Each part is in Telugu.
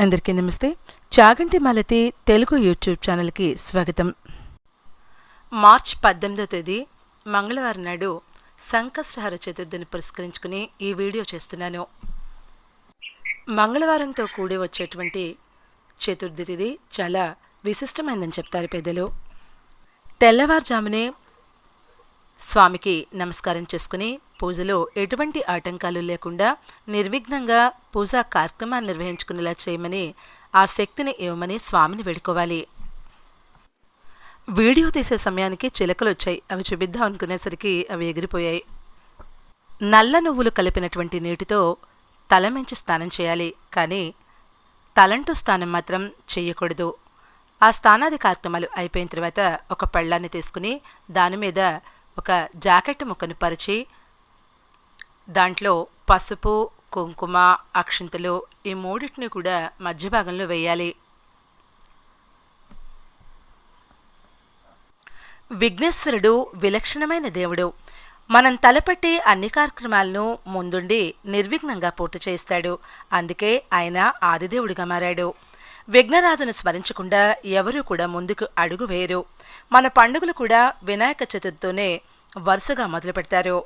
అందరికీ నమస్తే. చాగంటి మాలతి తెలుగు యూట్యూబ్ ఛానల్కి స్వాగతం. మార్చ్ పద్దెనిమిదో తేదీ మంగళవారం నాడు సంకష్టహార చతుర్థిని పురస్కరించుకుని ఈ వీడియో చేస్తున్నాను. మంగళవారంతో కూడి వచ్చేటువంటి చతుర్థి తిథి చాలా విశిష్టమైందని చెప్తారు పెద్దలు. తెల్లవారుజామునే స్వామికి నమస్కారం చేసుకుని పూజలో ఎటువంటి ఆటంకాలు లేకుండా నిర్విఘ్నంగా పూజా కార్యక్రమాన్ని నిర్వహించుకునేలా చేయమని ఆ శక్తిని ఇవ్వమని స్వామిని వేడుకోవాలి. వీడియో తీసే సమయానికి చిలకలు వచ్చాయి. అవి చూపిద్దాం అనుకునేసరికి అవి ఎగిరిపోయాయి. నల్ల నువ్వులు కలిపినటువంటి నీటితో తలమించి స్నానం చేయాలి. కానీ తలంటూ స్నానం మాత్రం చేయకూడదు. ఆ స్నానాది కార్యక్రమాలు అయిపోయిన తర్వాత ఒక పళ్ళాన్ని తీసుకుని దాని మీద ఒక జాకెట్ ముక్కను పరిచి దాంట్లో పసుపు కుంకుమ అక్షింతలు ఈ మూడింటిని కూడా మధ్య భాగంలో వేయాలి. విఘ్నేశ్వరుడు విలక్షణమైన దేవుడు. మనం తలపెట్టి అన్ని కార్యక్రమాలను ముందుండి నిర్విఘ్నంగా పూర్తి చేస్తాడు అందుకే ఆయన ఆదిదేవుడిగా మారాడు. విఘ్నరాజును స్మరించకుండా ఎవరూ కూడా ముందుకు అడుగు వేయరు. మన పండుగలు కూడా వినాయక చతుర్థితోనే వరుసగా మొదలు పెడతారు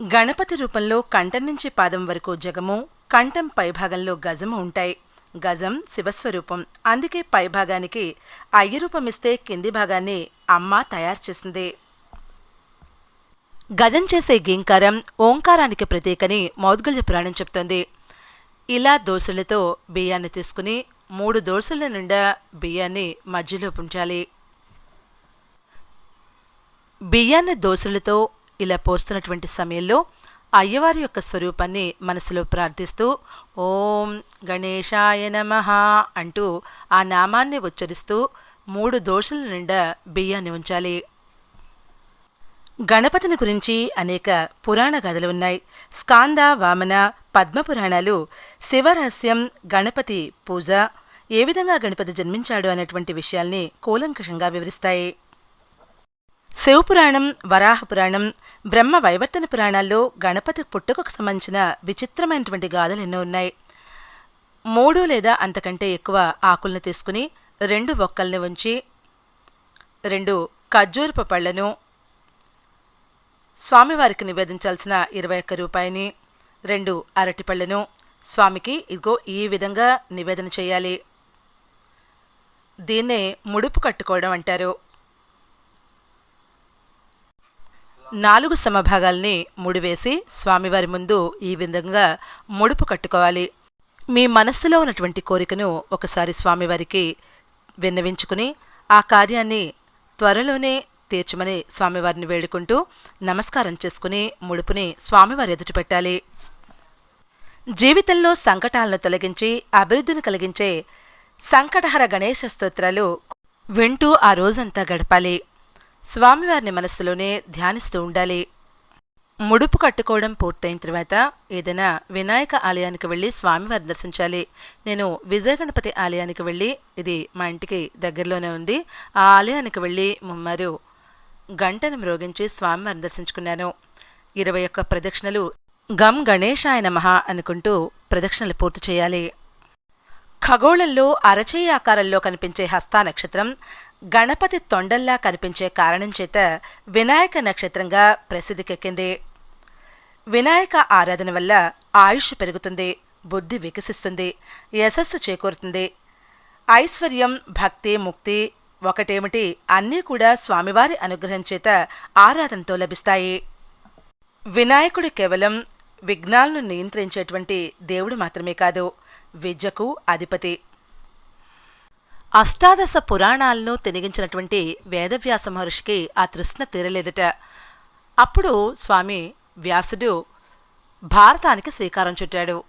గణపతి రూపంలో కంఠం నుంచి పాదం వరకు జగము కంఠం పైభాగంలో గజము ఉంటాయి. గజం శివస్వరూపం. అందుకే పైభాగానికి అయ్య రూపమిస్తే కింది భాగాన్ని అమ్మ తయారు చేసింది. గజం చేసే గీంకారం ఓంకారానికి ప్రతీకని మౌద్గల్య పురాణం చెప్తోంది. ఇలా దోశలతో బియ్యాన్ని తీసుకుని మూడు దోశల నిండా బియ్యాన్ని మధ్యలో పుంచాలి. బియ్యాన్ని దోశలతో ఇలా పోస్తున్నటువంటి సమయంలో అయ్యవారి యొక్క స్వరూపాన్ని మనసులో ప్రార్థిస్తూ ఓం గణేశాయ నమ అంటూ ఆ నామాన్ని ఉచ్చరిస్తూ మూడు దోషుల నిండా బియ్యాన్ని ఉంచాలి. గణపతిని గురించి అనేక పురాణ కథలు ఉన్నాయి. స్కాంద వామన పద్మ పురాణాలు శివరహస్యం గణపతి పూజ ఏ విధంగా గణపతి జన్మించాడు అనేటువంటి విషయాల్ని కూలంకషంగా వివరిస్తాయి. శివపురాణం వరాహ పురాణం బ్రహ్మ వైవర్తన పురాణాల్లో గణపతి పుట్టుకకు సంబంధించిన విచిత్రమైనటువంటి గాథలు ఎన్నో ఉన్నాయి. మూడు లేదా అంతకంటే ఎక్కువ ఆకులను తీసుకుని రెండు ఒక్కల్ని ఉంచి రెండు ఖర్జూరపు పళ్ళను స్వామివారికి నివేదించాల్సిన ఇరవై ఒక్క రూపాయిని రెండు అరటిపళ్ళను స్వామికి ఇదిగో ఈ విధంగా నివేదన చేయాలి. దీన్నే ముడుపు కట్టుకోవడం అంటారు. నాలుగు సమభాగాల్ని ముడివేసి స్వామివారి ముందు ఈ విధంగా ముడుపు కట్టుకోవాలి. మీ మనస్సులో ఉన్నటువంటి కోరికను ఒకసారి స్వామివారికి విన్నవించుకుని ఆ కార్యాన్ని త్వరలోనే తీర్చమని స్వామివారిని వేడుకుంటూ నమస్కారం చేసుకుని ముడుపుని స్వామివారి ఎదుట పెట్టాలి. జీవితంలో సంకటాలను తొలగించి అభివృద్ధిని కలిగించే సంకటహర గణేశ స్తోత్రాలు వింటూ ఆ రోజంతా గడపాలి. స్వామివారిని మనస్సులోనే ధ్యానిస్తూ ఉండాలి. ముడుపు కట్టుకోవడం పూర్తయిన తర్వాత ఏదైనా వినాయక ఆలయానికి వెళ్ళి స్వామివారిని దర్శించాలి. నేను విజయ గణపతి ఆలయానికి వెళ్ళి ఇది మా ఇంటికి దగ్గరలోనే ఉంది. ఆ ఆలయానికి వెళ్ళి ముమ్మారు గంటను మ్రోగించి స్వామివారిని దర్శించుకున్నాను. ఇరవై ఒక్క ప్రదక్షిణలు గం గణేశాయ మహా అనుకుంటూ ప్రదక్షిణలు పూర్తి చేయాలి. ఖగోళంలో అరచేయి ఆకారంలో కనిపించే హస్తా నక్షత్రం గణపతి తొండల్లా కనిపించే కారణం చేత వినాయక నక్షత్రంగా ప్రసిద్ధికెక్కింది. వినాయక ఆరాధన వల్ల ఆయుష్ పెరుగుతుంది బుద్ధి వికసిస్తుంది యశస్సు చేకూరుతుంది. ఐశ్వర్యం భక్తి ముక్తి ఒకటేమిటి అన్నీ కూడా స్వామివారి అనుగ్రహం చేత ఆరాధనతో లభిస్తాయి. వినాయకుడు కేవలం విఘ్నాలను నియంత్రించేటువంటి దేవుడు మాత్రమే కాదు విద్యకు అధిపతి. అష్టాదశ పురాణాలను తినిగించినటువంటి వేదవ్యాస మహర్షికి ఆ తృష్ణ తీరలేదట. అప్పుడు స్వామి వ్యాసుడు భారతానికి శ్రీకారం చుట్టాడు.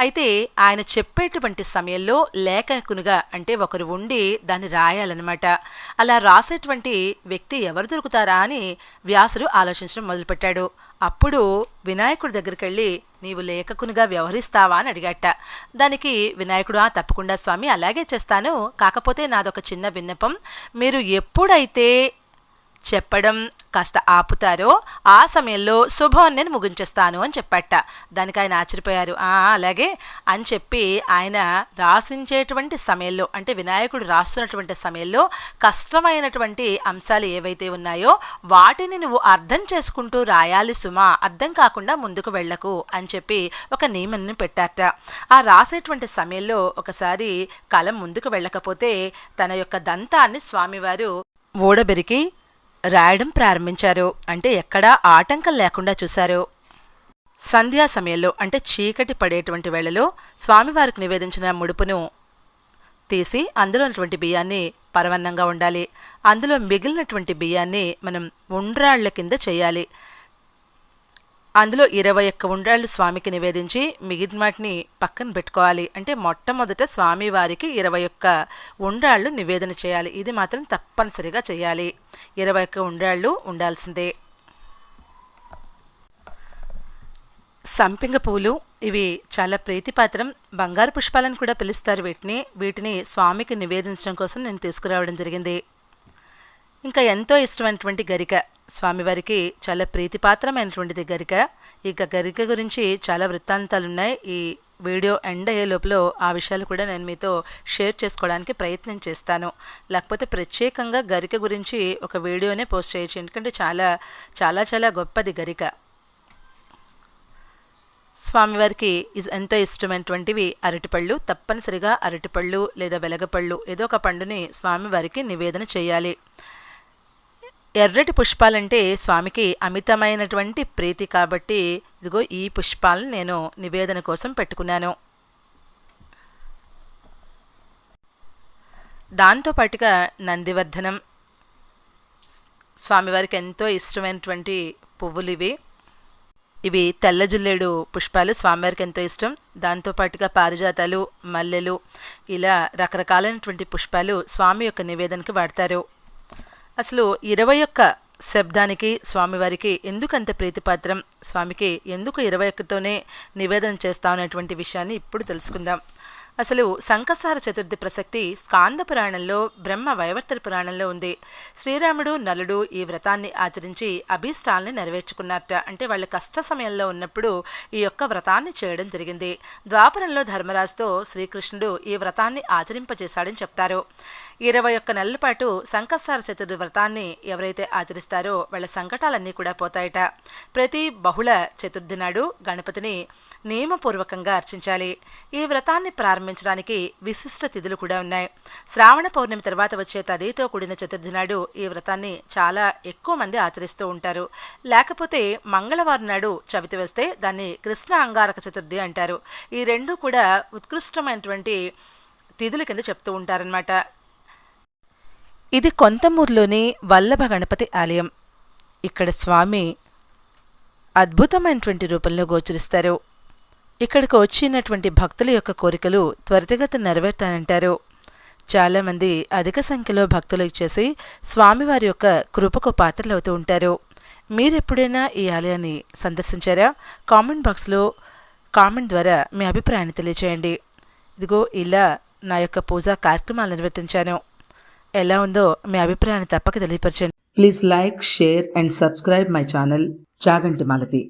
అయితే ఆయన చెప్పేటువంటి సమయంలో లేఖకునుగా అంటే ఒకరు ఉండి దాన్ని రాయాలన్నమాట. అలా రాసేటువంటి వ్యక్తి ఎవరు దొరుకుతారా అని వ్యాసుడు ఆలోచించడం మొదలుపెట్టాడు. అప్పుడు వినాయకుడి దగ్గరికి వెళ్ళి నీవు లేఖకునిగా వ్యవహరిస్తావా అని అడిగాట. దానికి వినాయకుడు ఆ తప్పకుండా స్వామి అలాగే చేస్తాను. కాకపోతే నాదొక చిన్న విన్నపం. మీరు ఎప్పుడైతే చెప్పడం కాస్త ఆపుతారో ఆ సమయంలో శుభం నేను ముగించేస్తాను అని చెప్పట్ట దానికి ఆయన ఆశ్చర్యపోయారు. అలాగే అని చెప్పి ఆయన రాసించేటువంటి సమయంలో అంటే వినాయకుడు రాస్తున్నటువంటి సమయంలో కష్టమైనటువంటి అంశాలు ఏవైతే ఉన్నాయో వాటిని నువ్వు అర్థం చేసుకుంటూ రాయాలి సుమా అర్థం కాకుండా ముందుకు వెళ్ళకు అని చెప్పి ఒక నియమాన్ని పెట్టారట. ఆ రాసేటువంటి సమయంలో ఒకసారి కలం ముందుకు వెళ్ళకపోతే తన యొక్క దంతాన్ని స్వామివారు ఓడబెరికి రాయడం ప్రారంభించారు. అంటే ఎక్కడా ఆటంకం లేకుండా చూశారు. సంధ్యా సమయంలో అంటే చీకటి పడేటువంటి వేళలో స్వామివారికి నివేదించిన ముడుపును తీసి అందులో ఉన్నటువంటి బియ్యాన్ని పరవన్నంగా ఉండాలి. అందులో మిగిలినటువంటి బియ్యాన్ని మనం ఉండ్రాళ్ళ కింద చేయాలి. అందులో ఇరవై ఒక్క ఉండ్రాళ్ళు స్వామికి నివేదించి మిగిలిన వాటిని పక్కన పెట్టుకోవాలి. అంటే మొట్టమొదట స్వామివారికి ఇరవై ఒక్క ఉండ్రాళ్ళు నివేదన చేయాలి. ఇది మాత్రం తప్పనిసరిగా చేయాలి. ఇరవై ఒక్క ఉండ్రాళ్ళు ఉండాల్సిందే. సంపింగ పూలు ఇవి చాలా ప్రీతిపాత్రం. బంగారు పుష్పాలను కూడా పిలుస్తారు వీటిని. వీటిని స్వామికి నివేదించడం కోసం నేను తీసుకురావడం జరిగింది. ఇంకా ఎంతో ఇష్టమైనటువంటి గరిక. స్వామివారికి చాలా ప్రీతిపాత్రమైనటువంటిది గరిక. ఇక గరిక గురించి చాలా వృత్తాంతాలు ఉన్నాయి ఈ వీడియో ఎండ్ అయ్యే లోపల ఆ విషయాలు కూడా నేను మీతో షేర్ చేసుకోవడానికి ప్రయత్నం చేస్తాను. లేకపోతే ప్రత్యేకంగా గరిక గురించి ఒక వీడియోనే పోస్ట్ చేయొచ్చు. ఎందుకంటే చాలా చాలా చాలా గొప్పది గరిక. స్వామివారికి ఇస్ ఎంతో ఇష్టమైనటువంటివి అరటిపళ్ళు. తప్పనిసరిగా అరటిపళ్ళు లేదా వెలగపళ్ళు ఏదో ఒక పండుని స్వామివారికి నివేదన చేయాలి. ఎర్రటి పుష్పాలంటే స్వామికి అమితమైనటువంటి ప్రీతి కాబట్టి ఇదిగో ఈ పుష్పాలను నేను నివేదన కోసం పెట్టుకున్నాను. దాంతోపాటుగా నందివర్ధనం. స్వామివారికి ఎంతో ఇష్టమైనటువంటి పువ్వులు ఇవి. ఇవి తెల్ల జుల్లేడు పుష్పాలు స్వామివారికి ఎంతో ఇష్టం. దాంతోపాటుగా పారిజాతాలు మల్లెలు ఇలా రకరకాలైనటువంటి పుష్పాలు స్వామి యొక్క నివేదనకు వాడతారు. అసలు ఇరవై ఒక్క శబ్దానికి స్వామివారికి ఎందుకంత ప్రీతిపాత్రం? స్వామికి ఎందుకు ఇరవై ఒక్కతోనే నివేదన చేస్తామనేటువంటి విషయాన్ని ఇప్పుడు తెలుసుకుందాం. అసలు సంకసార చతుర్థి ప్రసక్తి స్కాంద పురాణంలో బ్రహ్మ వైవర్తన పురాణంలో ఉంది. శ్రీరాముడు నలుడు ఈ వ్రతాన్ని ఆచరించి అభీష్టాల్ని నెరవేర్చుకున్నారట. అంటే వాళ్ళ కష్ట సమయంలో ఉన్నప్పుడు ఈ యొక్క వ్రతాన్ని చేయడం జరిగింది. ద్వాపరంలో ధర్మరాజుతో శ్రీకృష్ణుడు ఈ వ్రతాన్ని ఆచరింపజేశాడని చెప్తారు. ఇరవై ఒక్క నెలల పాటు సంకసార చతుర్థి వ్రతాన్ని ఎవరైతే ఆచరిస్తారో వాళ్ళ సంకటాలన్నీ కూడా పోతాయట. ప్రతి బహుళ చతుర్థి నాడు గణపతిని నియమపూర్వకంగా అర్చించాలి. ఈ వ్రతాన్ని ప్రారంభించడానికి విశిష్ట తిథులు కూడా ఉన్నాయి. శ్రావణ పౌర్ణమి తర్వాత వచ్చే తదితో కూడిన చతుర్థి నాడు ఈ వ్రతాన్ని చాలా ఎక్కువ మంది ఆచరిస్తూ ఉంటారు. లేకపోతే మంగళవారం నాడు చవితి వేస్తే దాన్ని కృష్ణ అంగారక చతుర్థి అంటారు. ఈ రెండూ కూడా ఉత్కృష్టమైనటువంటి తిథుల కింద చెప్తూ ఉంటారనమాట ఇది కొంతమూరులోని వల్లభ గణపతి ఆలయం. ఇక్కడ స్వామి అద్భుతమైనటువంటి రూపంలో గోచరిస్తారు. ఇక్కడికి వచ్చినటువంటి భక్తుల యొక్క కోరికలు త్వరితగతిన నెరవేరుతానంటారు చాలామంది అధిక సంఖ్యలో భక్తులు ఇచ్చేసి స్వామివారి యొక్క కృపకు పాత్రలు అవుతూ ఉంటారు. మీరెప్పుడైనా ఈ ఆలయాన్ని సందర్శించారా? కామెంట్ బాక్స్లో కామెంట్ ద్వారా మీ అభిప్రాయాన్ని తెలియచేయండి. ఇదిగో ఇలా నా యొక్క పూజా కార్యక్రమాలు నిర్వర్తించాను. ఎలా ఉందో మీ అభిప్రాయాన్ని తప్పక తెలియపరచండి. Please like share and subscribe my channel. Chaganti Malathi.